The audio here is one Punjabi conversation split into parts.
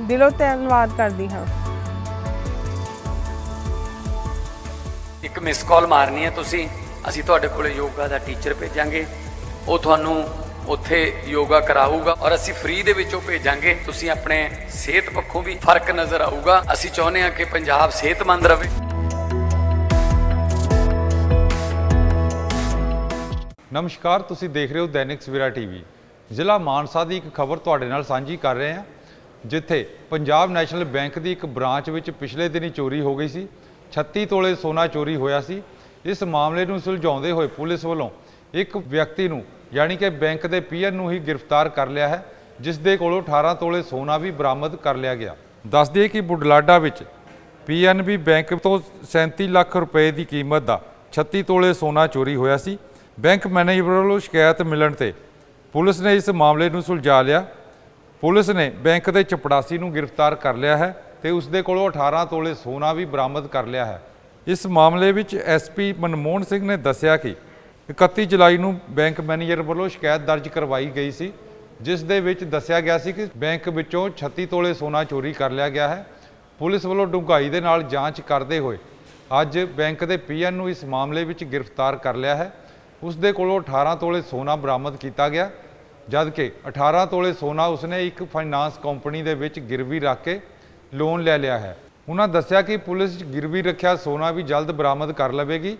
ਦਿਲੋਂ ਧੰਨਵਾਦ ਕਰਦੀ ਹਾਂ। ਇੱਕ ਮਿਸ ਕਾਲ ਮਾਰਨੀ ਹੈ ਤੁਸੀਂ। ਅਸੀਂ ਤੁਹਾਡੇ ਕੋਲੇ ਯੋਗਾ ਦਾ ਟੀਚਰ ਭੇਜਾਂਗੇ। ਉਹ ਤੁਹਾਨੂੰ ਉੱਥੇ ਯੋਗਾ ਕਰਾਊਗਾ ਔਰ ਅਸੀਂ ਫ੍ਰੀ ਦੇ ਵਿੱਚੋਂ ਭੇਜਾਂਗੇ। ਤੁਸੀਂ ਆਪਣੇ ਸਿਹਤ ਪੱਖੋਂ ਵੀ ਫ਼ਰਕ ਨਜ਼ਰ ਆਊਗਾ। ਅਸੀਂ ਚਾਹੁੰਦੇ ਹਾਂ ਕਿ ਪੰਜਾਬ ਸਿਹਤਮੰਦ ਰਹੇ। ਨਮਸਕਾਰ ਤੁਸੀਂ ਦੇਖ ਰਹੇ ਹੋ ਦੈਨਿਕ ਸਵੇਰਾ ਟੀਵੀ। ਜ਼ਿਲ੍ਹਾ ਮਾਨਸਾ ਦੀ ਇੱਕ ਖਬਰ ਤੁਹਾਡੇ ਨਾਲ ਸਾਂਝੀ ਕਰ ਰਹੇ ਹਾਂ। ਜਿੱਥੇ ਪੰਜਾਬ ਨੈਸ਼ਨਲ ਬੈਂਕ ਦੀ ਇੱਕ ਬ੍ਰਾਂਚ ਵਿੱਚ ਪਿਛਲੇ ਦਿਨੀ ਚੋਰੀ ਹੋ ਗਈ ਸੀ 36 ਤੋਲੇ ਸੋਨਾ ਚੋਰੀ ਹੋਇਆ ਸੀ। ਇਸ ਮਾਮਲੇ ਨੂੰ ਸੁਲਝਾਉਂਦੇ ਹੋਏ ਪੁਲਿਸ ਵੱਲੋਂ ਇੱਕ ਵਿਅਕਤੀ ਨੂੰ ਯਾਨੀ ਕਿ ਬੈਂਕ ਦੇ ਪੀਐਨ ਨੂੰ ਹੀ ਗ੍ਰਿਫਤਾਰ ਕਰ ਲਿਆ ਹੈ ਜਿਸ ਦੇ ਕੋਲੋਂ 18 ਤੋਲੇ ਸੋਨਾ ਵੀ ਬਰਾਮਦ ਕਰ ਲਿਆ ਗਿਆ। ਦੱਸ ਦਈਏ ਕਿ ਬੁਢਲਾਡਾ ਵਿੱਚ ਪੀਐਨਬੀ ਬੈਂਕ ਤੋਂ 37 ਲੱਖ ਰੁਪਏ ਦੀ ਕੀਮਤ ਦਾ 36 ਤੋਲੇ ਸੋਨਾ ਚੋਰੀ ਹੋਇਆ ਸੀ। ਬੈਂਕ ਮੈਨੇਜਰ ਵੱਲੋਂ ਸ਼ਿਕਾਇਤ ਮਿਲਣ ਤੇ ਪੁਲਿਸ ਨੇ ਇਸ ਮਾਮਲੇ ਨੂੰ ਸੁਲਝਾ ਲਿਆ। ਪੁਲਿਸ ਨੇ ਬੈਂਕ ਦੇ ਚਪੜਾਸੀ ਨੂੰ ਗ੍ਰਿਫਤਾਰ ਕਰ ਲਿਆ ਹੈ ਤੇ ਉਸ ਦੇ ਕੋਲੋਂ 18 ਤੋਲੇ ਸੋਨਾ ਵੀ ਬਰਾਮਦ ਕਰ ਲਿਆ ਹੈ। ਇਸ ਮਾਮਲੇ ਵਿੱਚ ਐਸਪੀ ਮਨਮੋਹਨ ਸਿੰਘ ਨੇ ਦੱਸਿਆ ਕਿ 31 ਜੁਲਾਈ ਨੂੰ ਬੈਂਕ ਮੈਨੇਜਰ ਵੱਲੋਂ ਸ਼ਿਕਾਇਤ ਦਰਜ ਕਰਵਾਈ ਗਈ ਸੀ, ਜਿਸ ਦੇ ਵਿੱਚ ਦੱਸਿਆ ਗਿਆ ਸੀ ਕਿ ਬੈਂਕ ਵਿੱਚੋਂ 36 ਤੋਲੇ ਸੋਨਾ ਚੋਰੀ ਕਰ ਲਿਆ ਗਿਆ ਹੈ। ਪੁਲਿਸ ਵੱਲੋਂ ਡੂੰਘਾਈ ਦੇ ਨਾਲ ਜਾਂਚ ਕਰਦੇ ਹੋਏ ਅੱਜ ਬੈਂਕ ਦੇ ਪੀਐਨ ਨੂੰ ਇਸ ਮਾਮਲੇ ਵਿੱਚ ਗ੍ਰਿਫਤਾਰ ਕਰ ਲਿਆ ਹੈ। ਉਸ ਦੇ ਕੋਲੋਂ 18 ਤੋਲੇ ਸੋਨਾ ਬਰਾਮਦ ਕੀਤਾ ਗਿਆ ਜਦ ਕਿ 18 ਤੋਲੇ ਸੋਨਾ ਉਸਨੇ ਇੱਕ ਫਾਈਨਾਂਸ ਕੰਪਨੀ ਦੇ ਵਿੱਚ ਗਿਰਵੀ ਰੱਖ ਕੇ ਲੋਨ ਲੈ ਲਿਆ ਹੈ। ਉਹਨਾਂ ਦੱਸਿਆ ਕਿ ਪੁਲਿਸ ਗਿਰਵੀ ਰੱਖਿਆ ਸੋਨਾ ਵੀ ਜਲਦ ਬਰਾਮਦ ਕਰ ਲਵੇਗੀ।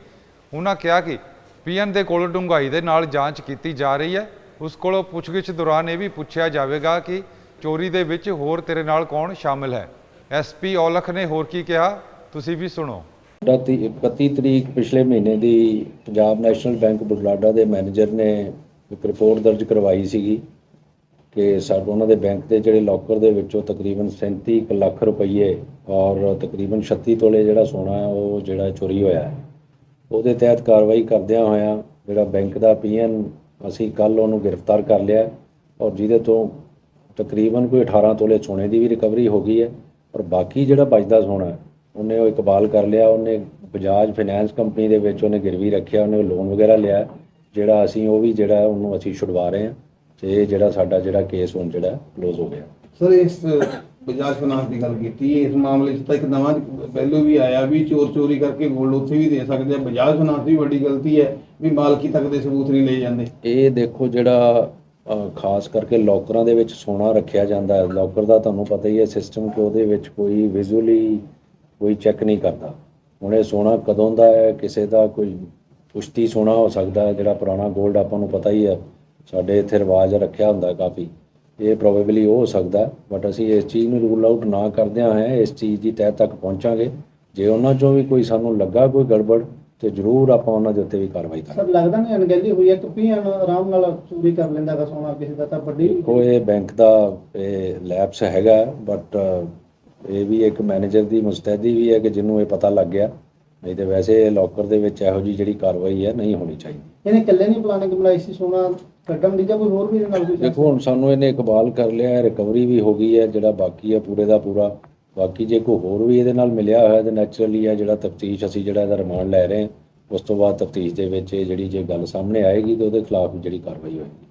ਉਹਨਾਂ ਕਿਹਾ ਕਿ ਪੀਐਨ ਦੇ ਕੋਲੋਂ ਡੂੰਘਾਈ ਦੇ ਨਾਲ ਜਾਂਚ ਕੀਤੀ ਜਾ ਰਹੀ ਹੈ। ਉਸ ਕੋਲੋਂ ਪੁੱਛਗਿੱਛ ਦੌਰਾਨ ਇਹ ਵੀ ਪੁੱਛਿਆ ਜਾਵੇਗਾ ਕਿ ਚੋਰੀ ਦੇ ਵਿੱਚ ਹੋਰ ਤੇਰੇ ਨਾਲ ਕੌਣ ਸ਼ਾਮਿਲ ਹੈ। ਐਸਪੀ ਔਲਖ ਨੇ ਹੋਰ ਕੀ ਕਿਹਾ? ਤੁਸੀਂ ਵੀ ਸੁਣੋ। ਸਾਡਾ 31 ਤਰੀਕ ਪਿਛਲੇ ਮਹੀਨੇ ਦੀ ਪੰਜਾਬ ਨੈਸ਼ਨਲ ਬੈਂਕ ਬੁਢਲਾਡਾ ਦੇ ਮੈਨੇਜਰ ਨੇ ਇੱਕ ਰਿਪੋਰਟ ਦਰਜ ਕਰਵਾਈ ਸੀਗੀ ਕਿ ਸਾਡੇ ਉਹਨਾਂ ਦੇ ਬੈਂਕ ਦੇ ਜਿਹੜੇ ਲੋਕਰ ਦੇ ਵਿੱਚੋਂ ਤਕਰੀਬਨ 37 ਕੁ ਲੱਖ ਰੁਪਏ ਔਰ ਤਕਰੀਬਨ 36 ਤੋਲੇ ਜਿਹੜਾ ਸੋਨਾ ਹੈ, ਉਹ ਜਿਹੜਾ ਚੋਰੀ ਹੋਇਆ ਹੈ। ਉਹਦੇ ਤਹਿਤ ਕਾਰਵਾਈ ਕਰਦਿਆਂ ਹੋਇਆਂ ਜਿਹੜਾ ਬੈਂਕ ਦਾ ਪੀਐਨ ਅਸੀਂ ਕੱਲ ਉਹਨੂੰ ਗ੍ਰਿਫਤਾਰ ਕਰ ਲਿਆ ਔਰ ਜਿਹਦੇ ਤੋਂ ਤਕਰੀਬਨ ਕੋਈ 18 ਤੋਲੇ ਸੋਨੇ ਦੀ ਵੀ ਰਿਕਵਰੀ ਹੋ ਗਈ ਹੈ ਔਰ ਬਾਕੀ ਜਿਹੜਾ ਬਚਦਾ ਸੋਨਾ ਹੈ, ਉਹਨੇ ਉਹ ਇਕਬਾਲ ਕਰ ਲਿਆ, ਉਹਨੇ ਬਜਾਜ ਫਾਈਨੈਂਸ ਕੰਪਨੀ ਦੇ ਵਿੱਚ ਉਹਨੇ ਗਿਰਵੀ ਰੱਖਿਆ, ਉਹਨੇ ਲੋਨ ਵਗੈਰਾ ਲਿਆ ਜਿਹੜਾ ਅਸੀਂ ਉਹ ਵੀ ਜਿਹੜਾ ਉਹਨੂੰ ਅਸੀਂ ਛੁਡਵਾ ਰਹੇ ਹਾਂ ਤੇ ਇਹ ਜਿਹੜਾ ਸਾਡਾ ਜਿਹੜਾ ਕੇਸ ਹੁਣ ਜਿਹੜਾ ਕਲੋਜ਼ ਹੋ ਗਿਆ। ਸਰ ਇਸ ਬਜਾਜ ਫਾਈਨਾਂਸ ਦੀ ਗੱਲ ਕੀਤੀ ਇਸ ਮਾਮਲੇ 'ਚ ਤਾਂ ਇੱਕ ਨਵਾਂ ਪਹਿਲੂ ਵੀ ਆਇਆ ਵੀ ਚੋਰ ਚੋਰੀ ਕਰਕੇ ਗੋਲਡ ਉੱਥੇ ਵੀ ਦੇ ਸਕਦੇ ਆ। ਬਜਾਜ ਫਾਈਨਾਂਸ ਦੀ ਵੱਡੀ ਗਲਤੀ ਹੈ ਵੀ ਮਾਲਕੀ ਤੱਕ ਦੇ ਸਬੂਤ ਨਹੀਂ ਲਏ ਜਾਂਦੇ। ਇਹ ਦੇਖੋ ਜਿਹੜਾ ਖਾਸ ਕਰਕੇ ਲੋਕਰਾਂ ਦੇ ਵਿੱਚ ਸੋਨਾ ਰੱਖਿਆ ਜਾਂਦਾ ਹੈ। ਲੋਕਰ ਦਾ ਤੁਹਾਨੂੰ ਪਤਾ ਹੀ ਹੈ ਸਿਸਟਮ ਕਿ ਉਹਦੇ ਵਿੱਚ ਕੋਈ ਵਿਜ਼ੂਅਲੀ ਕੋਈ ਚੈੱਕ ਨਹੀਂ ਕਰਦਾ। ਹੁਣ ਇਹ ਸੋਨਾ ਕਦੋਂ ਦਾ ਹੈ ਕਿਸੇ ਦਾ ਕੋਈ ਪੁਸ਼ਤੀ ਸੋਨਾ ਹੋ ਸਕਦਾ ਹੈ ਜਿਹੜਾ ਪੁਰਾਣਾ 골ਡ ਆਪਾਂ ਨੂੰ ਪਤਾ ਹੀ ਹੈ। ਸਾਡੇ ਇੱਥੇ ਰਿਵਾਜ ਰੱਖਿਆ ਹੁੰਦਾ ਕਾਫੀ। ਇਹ ਪ੍ਰੋਬੇਬਲੀ ਉਹ ਹੋ ਸਕਦਾ ਬਟ ਅਸੀਂ ਇਸ ਚੀਜ਼ ਨੂੰ ਰੂਲ ਆਊਟ ਨਾ ਕਰਦਿਆਂ ਹੈ ਇਸ ਚੀਜ਼ ਦੀ ਤਹਿ ਤੱਕ ਪਹੁੰਚਾਂਗੇ। ਜੇ ਉਹਨਾਂ ਚੋਂ ਵੀ ਕੋਈ ਸਾਨੂੰ ਲੱਗਾ ਕੋਈ ਗੜਬੜ ਤੇ ਜ਼ਰੂਰ ਆਪਾਂ ਉਹਨਾਂ ਦੇ ਉੱਤੇ ਵੀ ਕਾਰਵਾਈ ਕਰਾਂਗੇ। ਸਰ ਲੱਗਦਾ ਨਹੀਂ ਅਣਗਹਿਲੀ ਹੋਈ ਹੈ ਕਿ ਪੀਐਨ ਆਰਾਮ ਨਾਲ ਚੋਰੀ ਕਰ ਲੈਂਦਾ ਹੈਗਾ ਸੋਨਾ ਕਿਸੇ ਦਾ ਤਾਂ ਵੱਡੀ ਇਹ ਬੈਂਕ ਦਾ ਇਹ ਲੈਪਸ ਹੈਗਾ ਬਟ ਇਹ ਵੀ ਇੱਕ ਮੈਨੇਜਰ ਦੀ ਮੁਸਤੈਦੀ ਵੀ ਹੈ ਕਿ ਜਿਹਨੂੰ ਇਹ ਪਤਾ ਲੱਗ ਗਿਆ। ਨਹੀਂ ਤੇ ਵੈਸੇ ਲੋਕਰ ਦੇ ਵਿੱਚ ਇਹੋ ਜੀ ਜਿਹੜੀ ਕਾਰਵਾਈ ਹੈ ਨਹੀਂ ਹੋਣੀ ਚਾਹੀਦੀ। ਇਹਨੇ ਇਕੱਲੇ ਨਹੀਂ ਪਲਾਨਿੰਗ ਬਣਾਈ ਸੀ ਸੋਨਾ ਕੱਢਣ ਦੀ ਜਾਂ ਕੋਈ ਹੋਰ ਵੀ ਇਹਦੇ ਨਾਲ ਕੋਈ ਦੇਖੋ ਹੁਣ ਸਾਨੂੰ ਇਹਨੇ ਇਕਬਾਲ ਕਰ ਲਿਆ ਰਿਕਵਰੀ ਵੀ ਹੋ ਗਈ ਹੈ ਜਿਹੜਾ ਬਾਕੀ ਹੈ ਪੂਰੇ ਦਾ ਪੂਰਾ। ਬਾਕੀ ਜੇ ਕੋਈ ਹੋਰ ਵੀ ਇਹਦੇ ਨਾਲ ਮਿਲਿਆ ਹੋਇਆ ਤੇ ਨੈਚੁਰਲੀ ਹੈ ਜਿਹੜਾ ਤਫਤੀਸ਼ ਅਸੀਂ ਜਿਹੜਾ ਇਹਦਾ ਰਿਮਾਂਡ ਲੈ ਰਹੇ ਹਾਂ ਉਸ ਤੋਂ ਬਾਅਦ ਤਫਤੀਸ਼ ਦੇ ਵਿੱਚ ਇਹ ਜਿਹੜੀ ਜੇ ਗੱਲ ਸਾਹਮਣੇ ਆਏਗੀ ਤੇ ਉਹਦੇ ਖਿਲਾਫ ਜਿਹੜੀ ਕਾਰਵਾਈ ਹੋਏਗੀ।